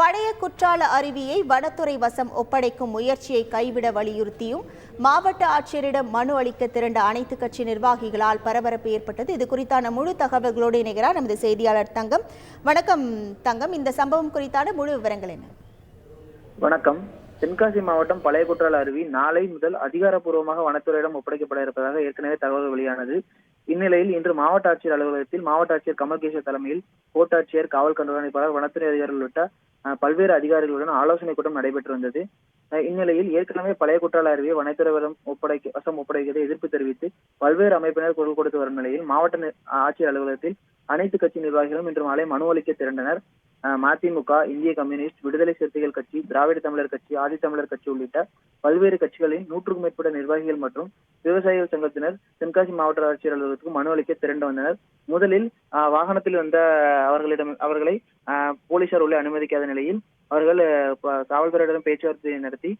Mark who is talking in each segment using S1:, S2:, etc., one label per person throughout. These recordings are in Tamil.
S1: பழைய குற்றால அருவியை வனத்துறை வசம் ஒப்படைக்கும் முயற்சியை கைவிட வலியுறுத்தியும் மாவட்ட ஆட்சியரிடம் மனு அளிக்க திரண்ட அனைத்து கட்சி நிர்வாகிகளால் பரபரப்பு ஏற்பட்டது. இது குறித்தான முழு தகவல்களோடு இணைகிறார் நமது செய்தியாளர் தங்கம். வணக்கம் தங்கம். இந்த சம்பவம் குறித்தான முழு விவரங்கள் என்ன?
S2: வணக்கம். தென்காசி மாவட்டம் பழைய குற்றால அருவி நாளை முதல் அதிகாரப்பூர்வமாக வனத்துறையிடம் ஒப்படைக்கப்பட இருப்பதாக ஏற்கனவே தகவல் வெளியானது. இந்நிலையில் இன்று மாவட்ட ஆட்சியர் அலுவலகத்தில் மாவட்ட ஆட்சியர் கமல்கேஷர் தலைமையில் கோட்டாட்சியர் காவல் கண்காணிப்பாளர் வனத்துறை அதிகாரிகள் உள்ளிட்ட அஹ், பல்வேறு அதிகாரிகளுடன் ஆலோசனை கூட்டம் நடைபெற்று வந்தது இந்நிலையில் ஏற்கனவே பழைய குற்றால அருவியை வனத்துறைவரம் ஒப்படைக்க வசம் ஒப்படைக்கிறது எதிர்ப்பு தெரிவித்து பல்வேறு அமைப்பினர் குரல் கொடுத்து வரும் நிலையில் மாவட்ட ஆட்சியர் அலுவலகத்தில் அனைத்து கட்சி நிர்வாகிகளும் இன்று மாலை மனு அளிக்க திரண்டனர். மதிமுக இந்திய கம்யூனிஸ்ட் விடுதலை சிறுத்தைகள் கட்சி திராவிட தமிழர் கட்சி ஆதித்தமிழர் கட்சி உள்ளிட்ட பல்வேறு கட்சிகளின் நூற்றுக்கும் மேற்பட்ட நிர்வாகிகள் மற்றும் விவசாயிகள் சங்கத்தினர் தென்காசி மாவட்ட ஆட்சியர் அலுவலகத்துக்கு மனு அளிக்க திரண்டு வந்தனர். முதலில் அஹ், வாகனத்தில் வந்த அவர்களிடம் அவர்களை அஹ், போலீசார் உள்ளே அனுமதிக்காத நிலையில் அவர்கள் காவல்துறையிடம் பேச்சுவார்த்தை நடத்தி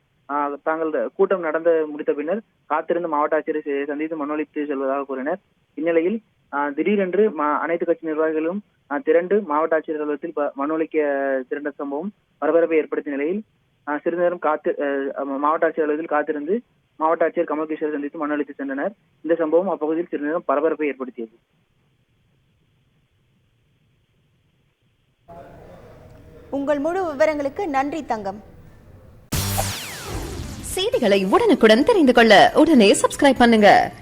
S2: தாங்கள் கூட்டம் நடந்து முடித்த பின்னர் காத்திருந்து மாவட்ட ஆட்சியரை சந்தித்து மனு அளித்து செல்வதாக கூறினர். இந்நிலையில் திடீரென்று அனைத்து கட்சி நிர்வாகிகளும் திரண்டு மாவட்ட ஆட்சியர் அலுவலகத்தில் ப- மனு அளிக்க திரண்ட சம்பவம் பரபரப்பை ஏற்படுத்திய நிலையில் சிறிது நேரம் காத்து மாவட்ட ஆட்சியர் அலுவலகத்தில் காத்திருந்து மாவட்ட ஆட்சியர் கமல்கிஷோரை சந்தித்து மனு அளித்து சென்றனர். இந்த சம்பவம் அப்பகுதியில் சிறிது நேரம் பரபரப்பை ஏற்படுத்தியது.
S1: உங்கள் முழு விவரங்களுக்கு நன்றி தங்கம்.
S3: செய்திகளை உடனுக்குடன் தெரிந்து கொள்ள உடனே சப்ஸ்கிரைப் பண்ணுங்க.